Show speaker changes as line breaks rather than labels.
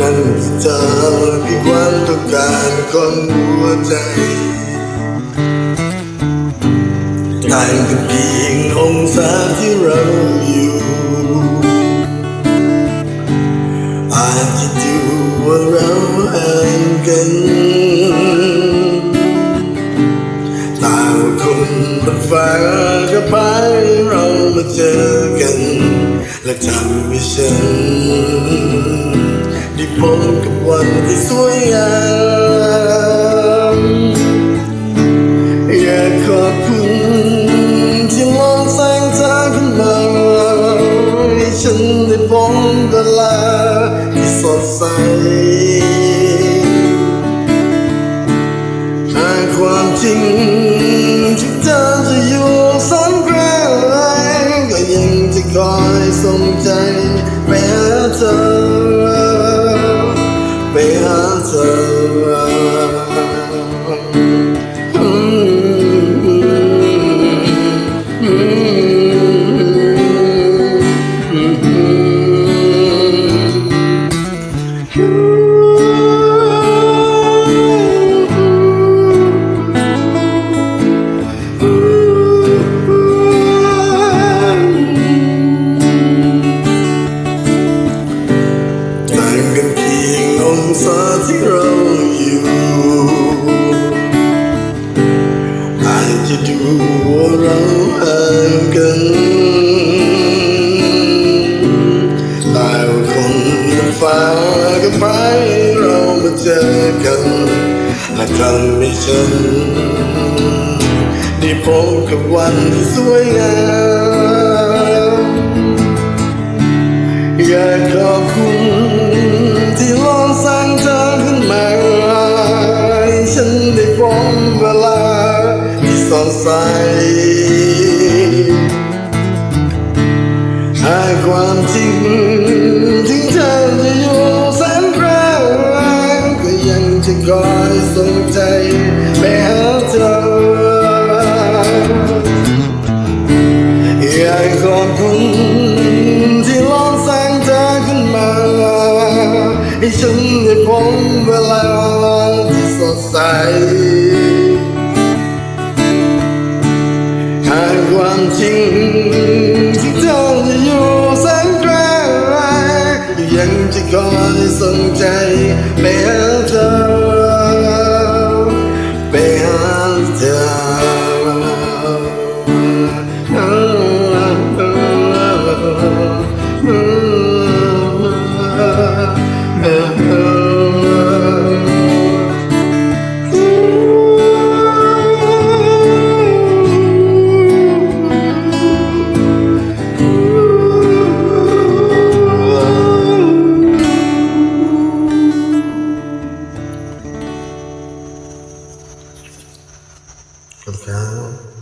นั้นที่เธอเพียงวันต้องการคนหัวใจต่างกันเพียงองศาที่เราอยู่อาจจะดูว่าเราห่างกันต่างว่าคนบนฟ้ากับฟ้าเรามาเจอกัน และทำให้ฉัน ได้พบกับวันที่สวยงามอยากขอบคุณที่มองแสงทางขึ้นมาให้ฉันได้พบเวลาที่สดใสหากความจริงที่เธอจะอยู่แสนไกลก็ยังจะคอยส่งใจไปหาเธอ ฟ้ากับฟ้าเรามาเจอกันและทำให้ฉันได้พบกับวันที่สวยงามอยากขอบคุณที่ลองสร้างเธอขึ้นมาให้ฉันได้พบเวลาที่สดใส คอยส่งใจไปหาเธออยากขอบคุณที่ลองสร้างเธอขึ้นมาให้ฉันได้พบเวลาที่สดใสหากความจริงที่เธอจะอยู่แสนไกลยังจะคอยส่งใจ ขอบคุณครับ